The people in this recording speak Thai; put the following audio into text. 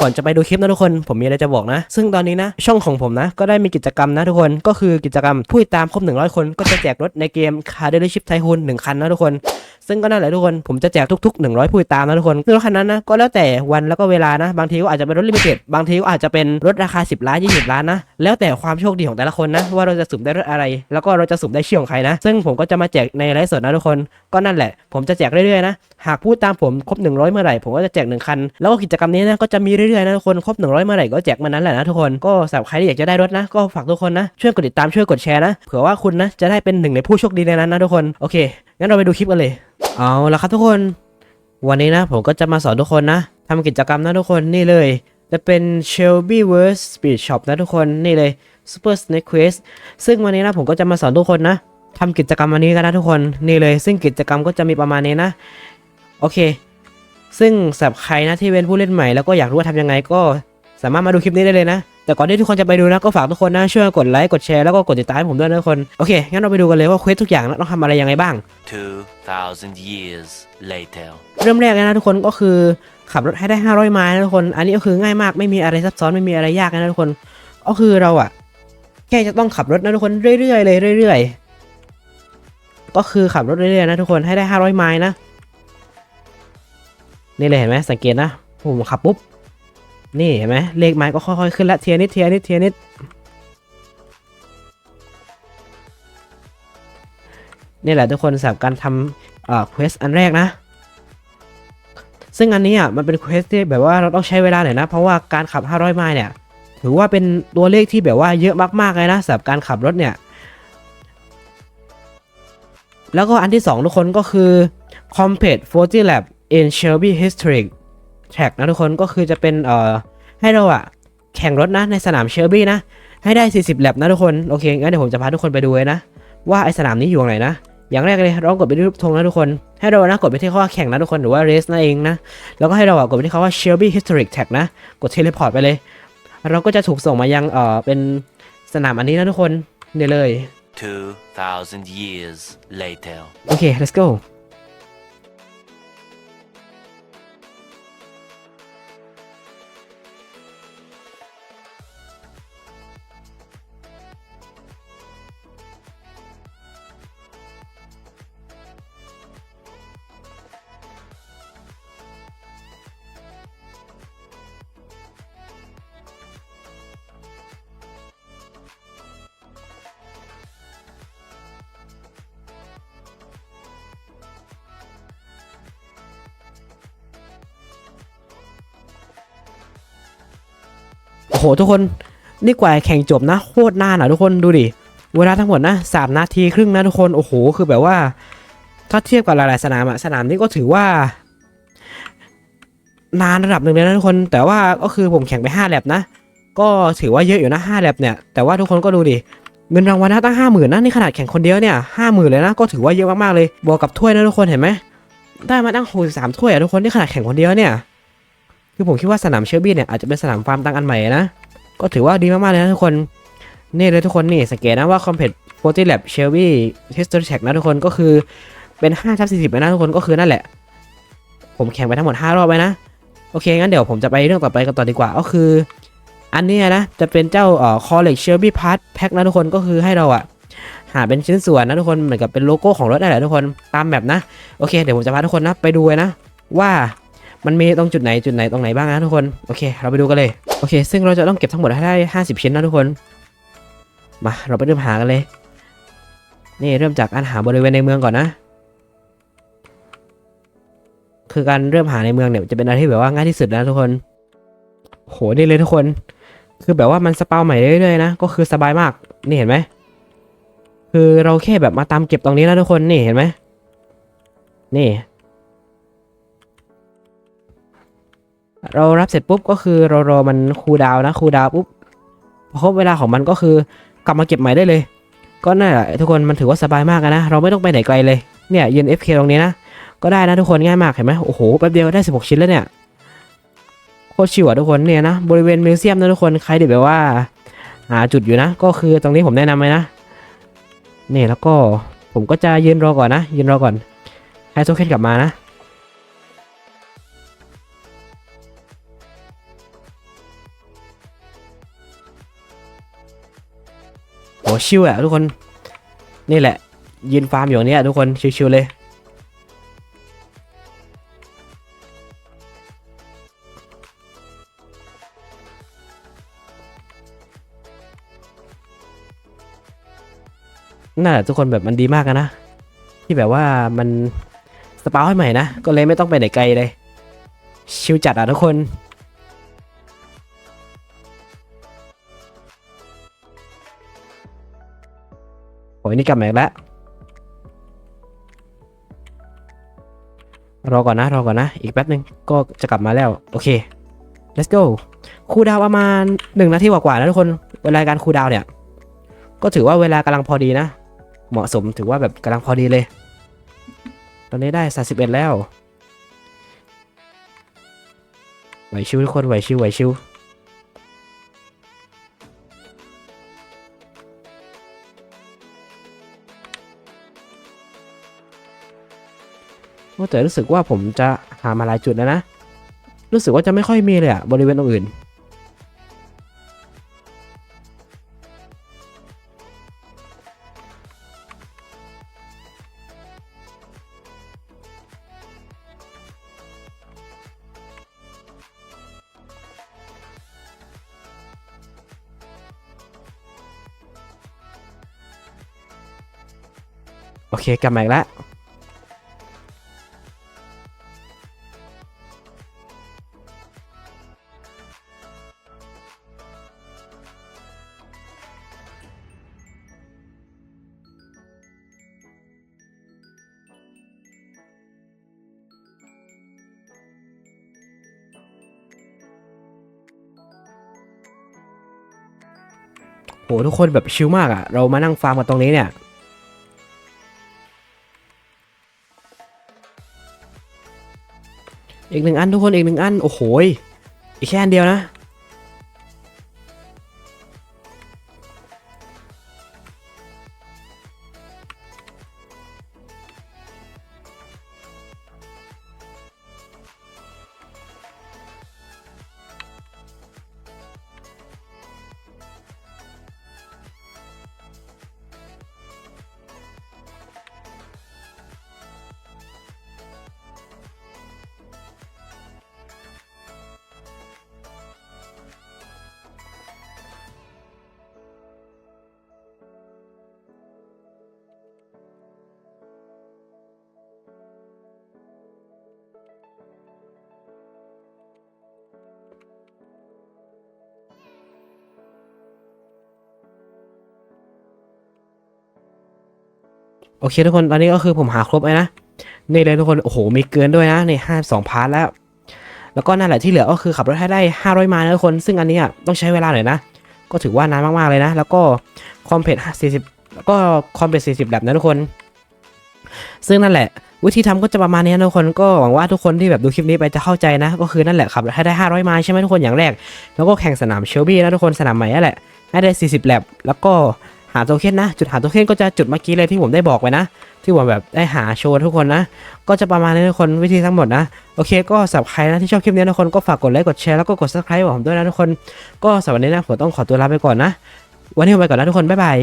ก่อนจะไปดูคลิปนะทุกคน ผมมีอะไรจะบอกนะ ซึ่งตอนนี้นะ ช่องของผมนะ ก็ได้มีกิจกรรมนะทุกคน ก็คือกิจกรรมผู้ติดตามครบ100 คน ก็จะแจกรถในเกมคาร์เดลชิพไทฮุนหนึ่งคันนะทุกคน ซึ่งก็นั่นแหละทุกคน ผมจะแจกทุก ๆ 100ผู้ติดตามนะทุกคนซึ่งรถคันนั้นนะก็แล้วแต่วันแล้วก็เวลานะ บางทีก็อาจจะเป็นรถลิมิเต็ดบางทีก็อาจจะเป็นรถราคา 10 ล้าน 20 ล้านนะ แล้วแต่ความโชคดีของแต่ละคนนะ ว่าเราจะสุ่มได้รถอะไร แล้วก็เราจะสุ่มได้ชื่อของใครนะ ซึ่งผมก็จะมาแจกในไลฟ์สดนะทุกคน ก็นั่นแหละ ผมจะแจกเรื่อยๆนะ หากพูดตามผมครบ 100 เมื่อไหร่ ผมก็จะแจก1คัน แล้วก็กิจกรรมนี้นะก็จะมีเรื่อยๆนะทุกคน ครบ 100 เมื่อไหร่ก็แจกมันนั้นแหละนะทุกคน ก็สำหรับใครที่อยากจะได้รถนะ ก็ฝากทุกคนนะ ช่วยกดติดตาม ช่วยกดแชร์นะ เผื่อว่าคุณนะ จะได้เป็นหนึ่งในผู้โชคดีในนั้นนะทุกคน โอเค งั้นเราไปดูคลิปกันเลย เอาละครับทุกคน วันนี้นะผมก็จะมาสอนทุกคนนะทำกิจกรรมนะทุกคนนี่เลย จะเป็น Shelby World Speed Shop นะทุกคนนี่เลย Super Snake Quest ซึ่งวันนี้นะผมก็จะมาสอนทุกคนนะทำกิจกรรมวันนี้กันนะทุกคนนี่เลย ซึ่งกิจกรรมก็จะมีประมาณนี้นะโอเค ซึ่งสำหรับใครนะที่เป็นผู้เล่นใหม่แล้วก็อยากรู้ว่าทำยังไงก็สามารถมาดูคลิปนี้ได้เลยนะ แต่ก่อนที่ทุกคนจะไปดูนะก็ฝากทุกคนนะช่วยกดไลค์กดแชร์แล้วก็กดติดตามให้ผมด้วยนะทุกคนโอเคงั้นเราไปดูกันเลยว่าเควสทุกอย่างนะต้องทำอะไรยังไงบ้าง 2,000 years later. เริ่มแรกเลยนะทุกคนก็คือขับรถให้ได้ 500 ไมล์นะทุกคน อันนี้ก็คือง่ายมากไม่มีอะไรซับซ้อนไม่มีอะไรยากนะทุกคน ก็คือเราอะแค่จะต้องขับรถนะทุกคนเรื่อยๆเลยเรื่อยๆ ก็คือขับรถเรื่อยๆนะทุกคนให้ได้ 500 ไมล์นะนี่เลยเห็นไหมสังเกตนะผมขับปุ๊บ นี่เห็นไหมเลขไมล์ก็ค่อยๆขึ้นละเทียนิดเทียนิดเทียนิดนี่แหละทุกคนสำหรับการทำเอ่อเควสอันแรกนะ ซึ่งอันนี้อะมันเป็นเควสที่แบบว่าเราต้องใช้เวลาหน่อยนะ เพราะว่าการขับ 500 ไมล์เนี่ย ถือว่าเป็นตัวเลขที่แบบว่าเยอะมากๆเลยนะสำหรับการขับรถเนี่ย แล้วก็อันที่ 2 ทุกคนก็คือ complete 40 lap in Shelby Historic Track นะทุกคนก็คือจะเป็นเอ่อให้เราอะแข่งรถนะในสนาม Shelby นะ ให้ได้ 40 lap นะทุกคนโอเคงั้นเดี๋ยวผมจะพาทุกคนไปดูเลยนะ ว่าไอสนามนี้อยู่ตรงไหนนะ อย่างแรกเลยเรากดไปที่รูปธงนะทุกคน ให้เรานะกดไปที่คำว่าแข่งนะทุกคนหรือว่า race นั่นเองนะ แล้วก็ให้เราอะกดไปที่คำว่า Shelby Historic Tag นะ กด teleport ไปเลย เราก็จะถูกส่งมายังเออเป็นสนามอันนี้นะทุกคนเนี่ยเลย 2,000 years later. โอเค let's go โอ้โหทุกคนนี่กว่าแข่งจบนะโคตรนานอะทุกคนดูดิเวลาทั้งหมดนะสามนาทีครึ่งนะทุกคนโอ้โหคือแบบว่าถ้าเทียบกับหลายๆสนามอะสนามนี้ก็ถือว่า นานระดับหนึ่งเลยนะทุกคน แต่ว่าก็คือผมแข่งไป5แลบนะ ก็ถือว่าเยอะอยู่นะ5แลบเนี่ยแต่ว่าทุกคนก็ดูดิเงินรางวัลนะตั้งห้าหมื่นนะนี่ขนาดแข่งคนเดียวเนี่ยห้าหมื่นเลยนะก็ถือว่าเยอะมากๆเลยบวกกับถ้วยนะทุกคนเห็นไหมได้มาตั้งหกสามถ้วยอะทุกคนนี่ขนาดแข่งคนเดียวเนี่ย คือผมคิดว่าสนามเชอร์บี้เนี่ยอาจจะเป็นสนามฟาร์มตั้งอันใหม่นะ ก็ถือว่าดีมากๆเลยนะทุกคน นี่เลยทุกคนนี่สังเกตนะว่า Compet 40 Lab Shelby History Tag นะทุกคนก็คือเป็น5ทับ40นะทุกคนก็คือนั่นแหละ ผมแข่งไปทั้งหมด 5 รอบไปนะ โอเค งั้นเดี๋ยวผมจะไปเรื่องต่อไปกันต่อดีกว่า ก็คือ อันนี้นะ จะเป็นเจ้าเอ่อ College Shelby Part Pack นะทุกคนก็คือให้เราอะหาเป็นชิ้นส่วนนะทุกคนเหมือนกับเป็นโลโก้ของรถนั่นแหละทุกคนตามแบบนะ โอเค เดี๋ยวผมจะพาทุกคนนะไปดูนะว่า มันมีตรงจุดไหนจุดไหนตรงไหนบ้างนะทุกคน โอเค เราไปดูกันเลย โอเค ซึ่งเราจะต้องเก็บทั้งหมดให้ได้ 50 ชิ้นนะทุกคน มา เราไปเริ่มหากันเลย นี่เริ่มจากการหาบริเวณในเมืองก่อนนะ คือการเริ่มหาในเมืองเนี่ยจะเป็นอะไรที่แบบว่าง่ายที่สุดนะทุกคน โหนี่เลยทุกคน คือแบบว่ามันสปาวใหม่เรื่อยๆนะ ก็คือสบายมาก นี่เห็นไหม คือเราแค่แบบมาตามเก็บตรงนี้นะทุกคน นี่เห็นไหมนี่ เรารับเสร็จปุ๊บก็คือเรารอมันคูลดาวนะคูลดาวปุ๊บพอครบเวลาของมันก็คือกลับมาเก็บใหม่ได้เลย ก็นั่นแหละทุกคนมันถือว่าสบายมากนะ เราไม่ต้องไปไหนไกลเลยเนี่ยยืน FK ตรงนี้นะ ก็ได้นะทุกคนง่ายมากเห็นไหมโอ้โหแป๊บเดียวได้ 16 ชิ้นแล้วเนี่ยโคตรชิวอะทุกคนเนี่ยนะบริเวณมิวเซียมนะทุกคนใครที่แบบว่าหาจุดอยู่นะ ก็คือตรงนี้ผมแนะนำเลยนะนี่แล้วก็ผมก็จะยืนรอก่อนนะยืนรอก่อนให้โทเคนกลับมานะ ชิลอะทุกคน นี่แหละ ยืนฟาร์มอยู่างเนี้ยทุกคนชิวๆเลย น่าทุกคนแบบมันดีมากนะ ที่แบบว่ามันสปาให้ใหม่นะ ก็เลยไม่ต้องไปไหนไกลเลย ชิลจัดอะทุกคน อ้ยนี่กลับมาอีกแล้ว รอก่อนนะ รอก่อนนะ อีกแป๊บหนึ่งก็จะกลับมาแล้ว โอเค let's go คูดาวประมาณหนึ่งนาทีกว่าๆนะทุกคน เวลาการคูดาวเนี่ย ก็ถือว่าเวลากำลังพอดีนะ เหมาะสมถือว่าแบบกำลังพอดีเลย ตอนนี้ได้31แล้ว ไหวชิวทุกคน ไหวชิวไหวชิว ว่าแต่รู้สึกว่าผมจะหามาหลายจุดแล้วนะ รู้สึกว่าจะไม่ค่อยมีเลยอะบริเวณตรงอื่น โอเคกลับมาอีกแล้ว โหทุกคนแบบชิลมากอะเรามานั่งฟาร์มกันตรงนี้เนี่ย อีกหนึ่งอันทุกคนอีกหนึ่งอัน โอ้โหอีกแค่อันเดียวนะ โอเคทุกคนตอนนี้ก็คือผมหาครบแล้วนะนี่เลยทุกคนโอ้โหมีเกินด้วยนะในห้าสองพาร์ทแล้ว แล้วก็นั่นแหละที่เหลือก็คือขับรถให้ได้ 500ไมล์นะทุกคน ซึ่งอันนี้ต้องใช้เวลาหน่อยนะ ก็ถือว่านานมากๆเลยนะ แล้วก็คอมเพลต40 แล้วก็คอมเพลต40แบบนะทุกคน ซึ่งนั่นแหละ วิธีทำก็จะประมาณนี้นะทุกคนก็หวังว่าทุกคนที่แบบดูคลิปนี้ไปจะเข้าใจนะ ก็คือนั่นแหละขับรถให้ได้ 500ไมล์ใช่ไหมทุกคนอย่างแรก แล้วก็แข่งสนามเชลบี้นะทุกคนสนามใหม่นั่นแหละให้ได้ 40แลบแล้วก็าโทเค็นนะ จุดหาโทเค็นก็จะจุดเมื่อกี้เลยที่ผมได้บอกไว้นะ ที่ผมแบบได้หาโชว์ทุกคนนะ ก็จะประมาณนี้ทุกคนวิธีทั้งหมดนะ โอเคก็สำหรับใครนะที่ชอบคลิปนี้ทุกคนก็ฝากกดไลค์กดแชร์แล้วก็กด subscribe ผมด้วยนะทุกคน ก็สำหรับวันนี้นะผมต้องขอตัวลาไปก่อนนะ วันนี้ผมไปก่อนนะทุกคนบ๊ายบาย